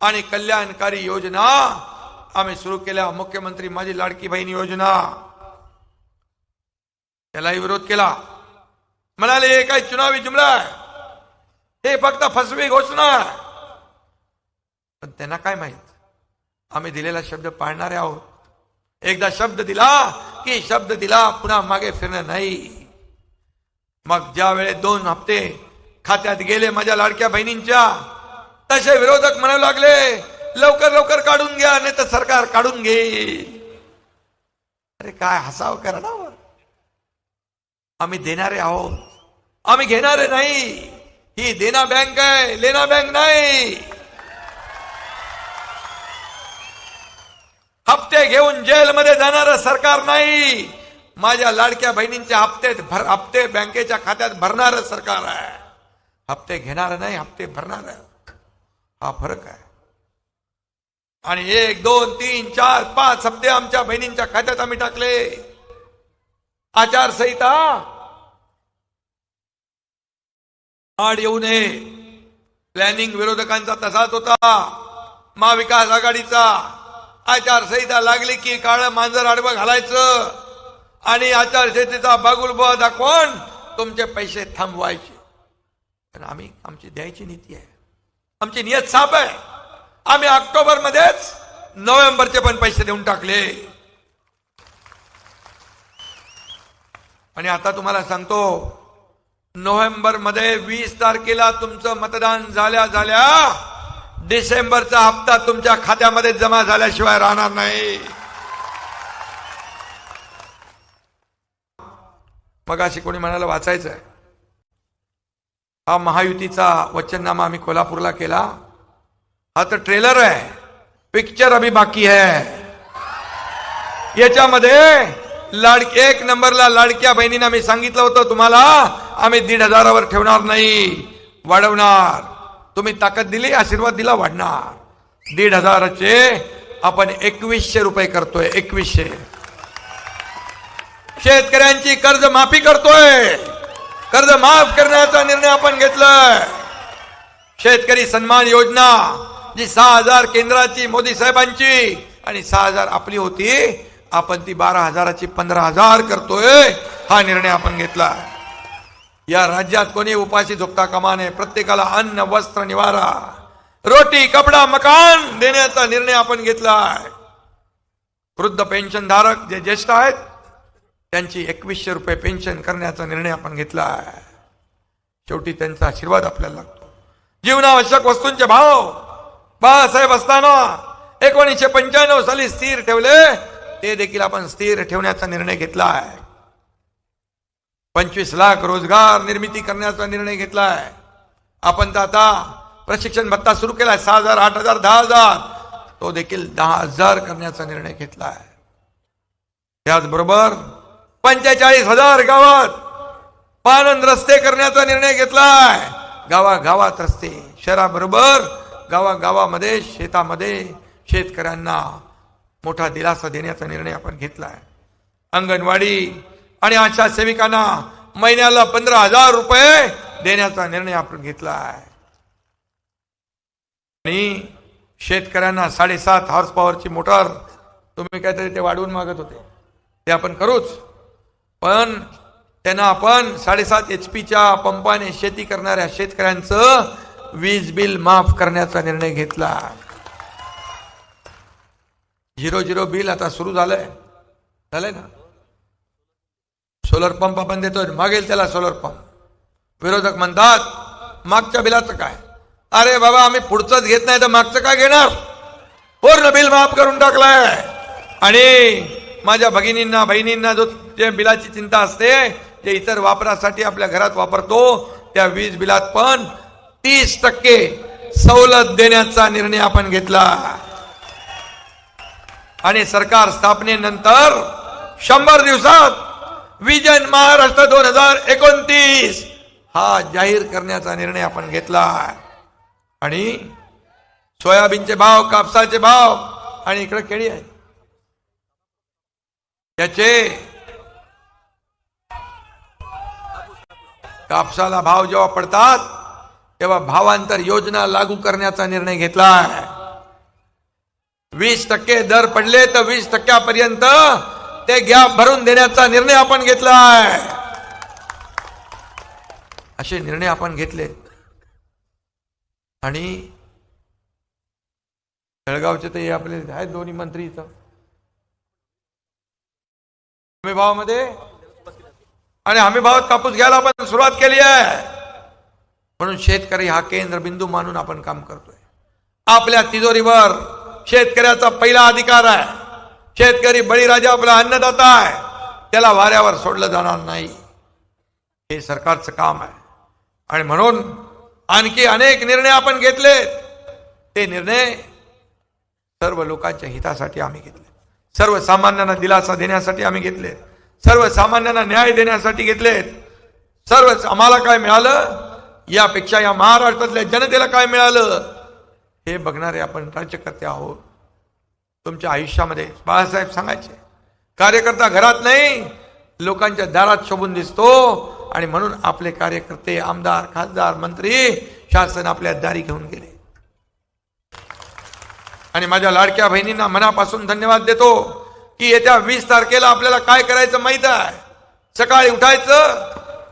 आणि कल्याणकारी योजना. आम्ही सुरू केल्या. मुख्यमंत्री माझी लाडकी बहीण योजना. त्यालाही विरोध केला. म्हणाले हे काय चुनावी जुमला आहे? हे फक्त फसवी घोषणा पण त्यांना काय माहीत? आम्ही दिलेला शब्द पाळणारे आहोत. एकदा शब्द दिला की शब्द दिला पुन्हा मागे फिरणं नाही. मग ज्या वेळेस दोन हप्ते खात्यात गेले माझ्या लाडक्या बहिणींच्या तसे विरोधक म्हणू लागले लवकर लवकर काढून घ्या नाही तर सरकार काढून घेईल. अरे काय हसाव करणार आम्ही देणारे आहोत. आम्ही घेणारे नाही. ही देना बँक आहे लेना बँक नाही. हप्ते घेऊन जेलमध्ये जाणार सरकार नाही. माझ्या लाडक्या बहिणींच्या हप्ते भर हप्ते बँकेच्या खात्यात भरणार सरकार आहे. हप्ते घेणार नाही हप्ते भरणार हा फरक आहे. आणि एक दोन तीन चार पाच हप्ते आमच्या बहिणींच्या खात्यात आम्ही टाकले. आचारसंहिता. आड येऊ नये प्लॅनिंग विरोधकांचा तसाच होता. महाविकास आघाडीचा. आचारसंहिता लागली की काळ मांजर आडवं घालायचं. आणि आचारसंहितेचा बागुलबा दाखवून तुमचे पैसे थांबवायचे. पण आम्ही आमची द्यायची नीती आहे. आमची नियत साफ आहे. आम्ही ऑक्टोबर मध्येच नोव्हेंबरचे पण पैसे देऊन टाकले. आणि आता तुम्हाला सांगतो नोव्हेंबरमध्ये वीस तारखेला तुमचं मतदान झाल्या झाल्या डिसेंबरचा हप्ता तुमच्या खात्यामध्ये जमा झाल्याशिवाय राहणार नाही. मग अशी कोणी म्हणाला वाचायचं आहे हा महायुतीचा वचननामा आम्ही कोल्हापूरला केला. हा तर ट्रेलर आहे. पिक्चर अभी बाकी है. याच्यामध्ये लाडके एक नंबरला लाडक्या बहिणींना मी सांगितलं होतं तुम्हाला आम्ही दीड हजारावर ठेवणार नाही. वाढवणार. तुम्ही ताकद दिली आशीर्वाद दिला वाढणार. दीड हजाराचे आपण एकवीसशे रुपये करतोय एकवीसशे. शेतकऱ्यांची कर्ज माफी करतोय. कर्ज माफ करण्याचा निर्णय आपण घेतलाय. शेतकरी सन्मान योजना जी सहा हजार केंद्राची मोदी साहेबांची आणि सहा हजार आपली होती आपण ती बारा हजाराची पंधरा हजार करतोय हा निर्णय आपण घेतला या राज्यात कोणी उपाशी झोपता कामा नये प्रत्येकाला अन्न वस्त्र निवारा रोटी कपडा मकान देण्याचा निर्णय आपण घेतलाय. वृद्ध पेन्शन धारक जे ज्येष्ठ आहेत त्यांची एकवीसशे रुपये पेन्शन करण्याचा निर्णय आपण घेतला आहे. शेवटी त्यांचा आशीर्वाद आपल्याला लागतो. जीवनावश्यक वस्तूंचे भाव. बाळासाहेब असताना एकोणीसशे पंच्याण्णव साली स्थिर ठेवले. ते देखील आपण स्थिर ठेवण्याचा निर्णय घेतला आहे. पंचवीस लाख रोजगार निर्मिती करण्याचा निर्णय घेतला आहे. आपण तर आता प्रशिक्षण भत्ता सुरू केला आहे. सहा हजार आठ हजार दहा हजार. तो देखील दहा हजार करण्याचा निर्णय घेतला आहे. त्याचबरोबर पंचेचाळीस हजार गावात पानंद रस्ते करण्याचा निर्णय घेतलाय. गावागावात रस्ते शहराबरोबर गावागावामध्ये शेतामध्ये शेतकऱ्यांना मोठा दिलासा देण्याचा निर्णय आपण घेतलाय. अंगणवाडी आणि आशा सेविकांना महिन्याला पंधरा हजार रुपये देण्याचा निर्णय आपण घेतला आहे आणि शेतकऱ्यांना साडेसात हॉर्स पॉवरची मोटर तुम्ही काहीतरी ते वाढवून मागत होते. ते आपण करूच. पण त्यांना आपण साडेसात एच पीच्या पंपाने शेती करणाऱ्या शेतकऱ्यांचं वीज बिल माफ करण्याचा निर्णय घेतला. झिरो झिरो बिल आता सुरू झालंय. झालंय ना? सोलर पंप आपण देतो मागेल त्याला सोलर पंप. विरोधक म्हणतात मागच्या बिलाचं काय? अरे बाबा आम्ही पुढचंच घेत नाही तर मागचं काय घेणार? पूर्ण बिल माफ करून टाकलाय. आणि माझ्या भगिनींना बहिणींना जो ते बिलाची चिंता असते जे इतर वापरासाठी आपल्या घरात वापरतो. त्या वीज बिलात पण तीस टक्के सवलत देण्याचा निर्णय आपण घेतला. आणि सरकार स्थापनेनंतर शंभर दिवसात विजन महाराष्ट्र दोन हजार एकोणतीस हा जाहीर करण्याचा निर्णय आपण घेतला. आणि सोयाबीनचे भाव कापसाचे भाव आणि इकडे केळी आहे त्याचे कापसाला भाव जेव्हा पडतात तेव्हा भावांतर योजना लागू करण्याचा निर्णय घेतला वीस टक्के दर पडले तर वीस टक्क्यापर्यंत ते गॅप भरून देण्याचा निर्णय आपण घेतला असे निर्णय आपण घेतले आणि जळगावचे ते आपले आहेत दोन्ही मंत्री इथं. हमी भावामध्ये? आणि हमी भावात कापूस घ्यायला आपण सुरुवात केली आहे. म्हणून शेतकरी हा केंद्रबिंदू मानून आपण काम करतोय. आपल्या तिजोरीवर शेतकऱ्याचा पहिला अधिकार आहे. शेतकरी बळीराजा आपला अन्नदाता आहे. त्याला वाऱ्यावर सोडलं जाणार नाही. हे सरकारचं काम आहे. आणि म्हणून आणखी अनेक निर्णय आपण घेतले ते निर्णय सर्व लोकांच्या हितासाठी आम्ही घेतले. सर्वसामान्यांना दिलासा देण्यासाठी आम्ही घेतले सर्वसामान्यांना न्याय देण्यासाठी घेतलेत. सर्व आम्हाला काय मिळालं? यापेक्षा या महाराष्ट्रातल्या जनतेला काय मिळालं? हे बघणारे आपण राज्यकर्ते आहोत. तुमच्या आयुष्यामध्ये बाळासाहेब सांगायचे. कार्यकर्ता घरात नाही लोकांच्या दारात शोभून दिसतो आणि म्हणून आपले कार्यकर्ते आमदार खासदार मंत्री शासन आपल्या दारी घेऊन गेले. आणि माझ्या लाडक्या बहिणींना मनापासून धन्यवाद देतो की येत्या वीस तारखेला आपल्याला काय करायचं माहीत आहे? सकाळी उठायचं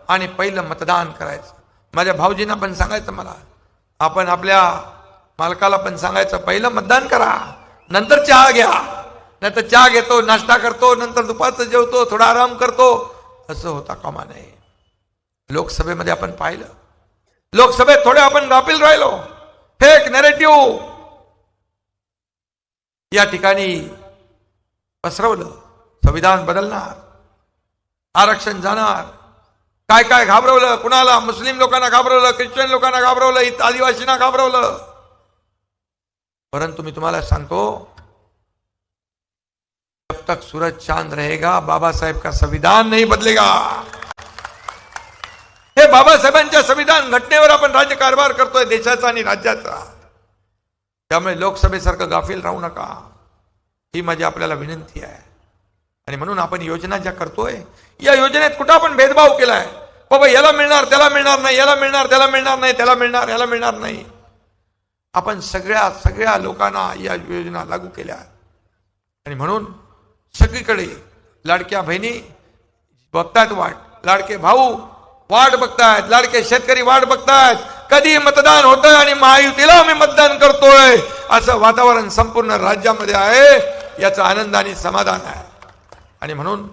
आणि पहिलं मतदान करायचं. माझ्या भाऊजींना पण सांगायचं मला. आपण आपल्या मालकाला पण सांगायचं पहिलं मतदान करा नंतर चहा घ्या. नंतर चहा घेतो नाश्ता करतो नंतर दुपारचं जेवतो थोडा आराम करतो. असं होता कामा नये. लोकसभेमध्ये आपण पाहिलं. लोकसभेत थोडे आपण गाफील राहिलो. फेक नेरेटिव्ह या ठिकाणी पसरवलं. संविधान बदलणार. आरक्षण जाणार. काय काय घाबरवलं? कुणाला? मुस्लिम लोकांना घाबरवलं? ख्रिश्चन लोकांना घाबरवलं? इथं आदिवासींना घाबरवलं? परंतु मी तुम्हाला सांगतो जब तक सूरज चांद रहेगा बाबासाहेब का संविधान नाही बदलेगा. हे बाबासाहेबांच्या संविधान घटनेवर आपण राज्यकारभार करतोय देशाचा आणि राज्याचा. त्यामुळे लोकसभेसारखं गाफील राहू नका. ही माझी आपल्याला विनंती आहे. आणि म्हणून आपण योजना ज्या करतोय या योजनेत कुठं आपण भेदभाव केलाय? बाबा याला मिळणार त्याला मिळणार नाही याला मिळणार त्याला मिळणार नाही त्याला मिळणार याला मिळणार नाही. आपण सगळ्या सगळ्या लोकांना या योजना लागू केल्या. आणि म्हणून सगळीकडे लाडक्या बहिणी बघतायत वाट. लाडके भाऊ वाट बघतायत लाडके शेतकरी वाट बघतायत. कधी मतदान होतंय आणि महायुतीला आम्ही मतदान करतोय? असं वातावरण संपूर्ण राज्यामध्ये आहे याचा आनंद आणि समाधान आहे. आणि म्हणून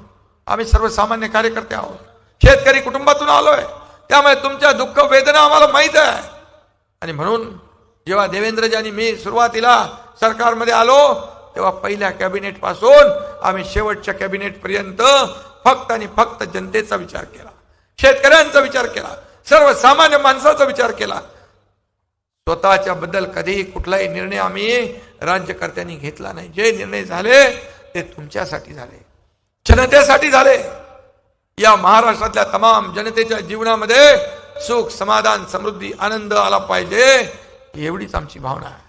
आम्ही सर्वसामान्य कार्यकर्ते आहोत. शेतकरी कुटुंबातून आलोय. त्यामुळे तुमच्या दुःख वेदना आम्हाला माहीत आहे. आणि म्हणून जेव्हा देवेंद्रजी आणि मी सुरुवातीला सरकारमध्ये आलो तेव्हा पहिल्या कॅबिनेटपासून आम्ही शेवटच्या कॅबिनेट पर्यंत फक्त आणि फक्त जनतेचा विचार केला. शेतकऱ्यांचा विचार केला. सर्वसामान्य माणसाचा विचार केला. स्वतःच्या बद्दल कधीही कुठलाही निर्णय आम्ही राज्यकर्त्यांनी घेतला नाही. जे निर्णय झाले ते तुमच्यासाठी झाले. जनतेसाठी झाले. या महाराष्ट्रातल्या तमाम जनतेच्या जीवनामध्ये सुख समाधान समृद्धी आनंद आला पाहिजे एवढीच आमची भावना आहे.